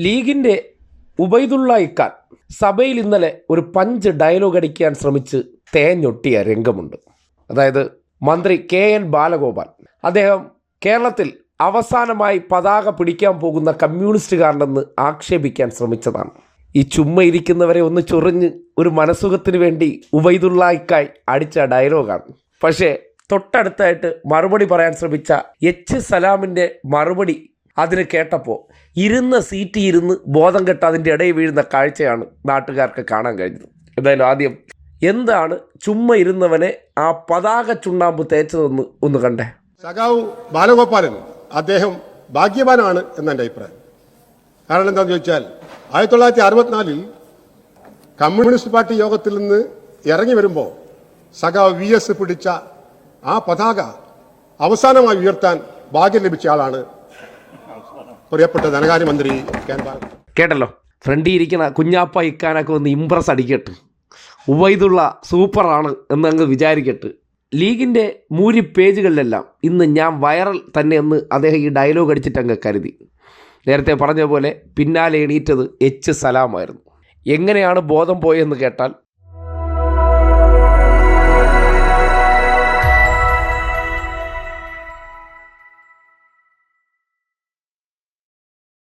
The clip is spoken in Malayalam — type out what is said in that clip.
ലീഗിന്റെ ഉബൈദുള്ള ഇക്കാൻ സഭയിൽ ഇന്നലെ ഒരു പഞ്ച് ഡയലോഗ് അടിക്കാൻ ശ്രമിച്ച് തേഞ്ഞൊട്ടിയ രംഗമുണ്ട്. അതായത് മന്ത്രി കെ എൻ ബാലഗോപാൽ. അദ്ദേഹം കേരളത്തിൽ അവസാനമായി പതാക പിടിക്കാൻ പോകുന്ന കമ്മ്യൂണിസ്റ്റുകാരനെന്ന് ആക്ഷേപിക്കാൻ ശ്രമിച്ചതാണ്. ഈ ചുമ്മ ഇരിക്കുന്നവരെ ഒന്ന് ചൊറിഞ്ഞ് ഒരു മനസുഖത്തിന് വേണ്ടി ഉബൈദുള്ള ഇക്കായി അടിച്ച ഡയലോഗാണ് പക്ഷേ തൊട്ടടുത്തായിട്ട് മറുപടി പറയാൻ ശ്രമിച്ച എച്ച് സലാമിന്റെ മറുപടി അതിന് കേട്ടപ്പോൾ ഇരുന്ന സീറ്റ് ഇരുന്ന് ബോധം കെട്ട അതിന്റെ ഇടയിൽ വീഴുന്ന കാഴ്ചയാണ് നാട്ടുകാർക്ക് കാണാൻ കഴിഞ്ഞത്. എന്തായാലും ആദ്യം എന്താണ് ചുമ്മ ഇരുന്നവനെ ആ പതാക ചുണ്ണാമ്പ് തേച്ചതെന്ന് ഒന്ന് കണ്ടേ. സഖാവ് ബാലഗോപാലൻ അദ്ദേഹം ഭാഗ്യവാനാണ് എന്ന എന്റെ അഭിപ്രായം. കാരണം എന്താന്ന് ചോദിച്ചാൽ ആയിരത്തി തൊള്ളായിരത്തി അറുപത്തിനാലിൽ കമ്മ്യൂണിസ്റ്റ് പാർട്ടി യോഗത്തിൽ നിന്ന് ഇറങ്ങി വരുമ്പോൾ സഖാവ് വി എസ് പിടിച്ച ആ പതാക അവസാനമായി ഉയർത്താൻ ഭാഗ്യം ലഭിച്ച ആളാണ് പ്രിയപ്പെട്ട ധനകാര്യമന്ത്രി കേട്ടല്ലോ. ഫ്രണ്ടി ഇരിക്കുന്ന കുഞ്ഞാപ്പ ഇക്കാനൊക്കെ ഒന്ന് ഇമ്പ്രസ് അടിക്കട്ട്. ഉവൈദുള്ള സൂപ്പറാണ് എന്നങ്ങ് വിചാരിക്കട്ട്. ലീഗിന്റെ മൂരി പേജുകളിലെല്ലാം ഇന്ന് ഞാൻ വൈറൽ തന്നെ എന്ന് അദ്ദേഹം ഈ ഡയലോഗ് അടിച്ചിട്ട് അങ്ങ് കരുതി. നേരത്തെ പറഞ്ഞ പോലെ പിന്നാലെ എണീറ്റത് എച്ച് സലാമായിരുന്നു. എങ്ങനെയാണ് ബോധം പോയെന്ന് കേട്ടാൽ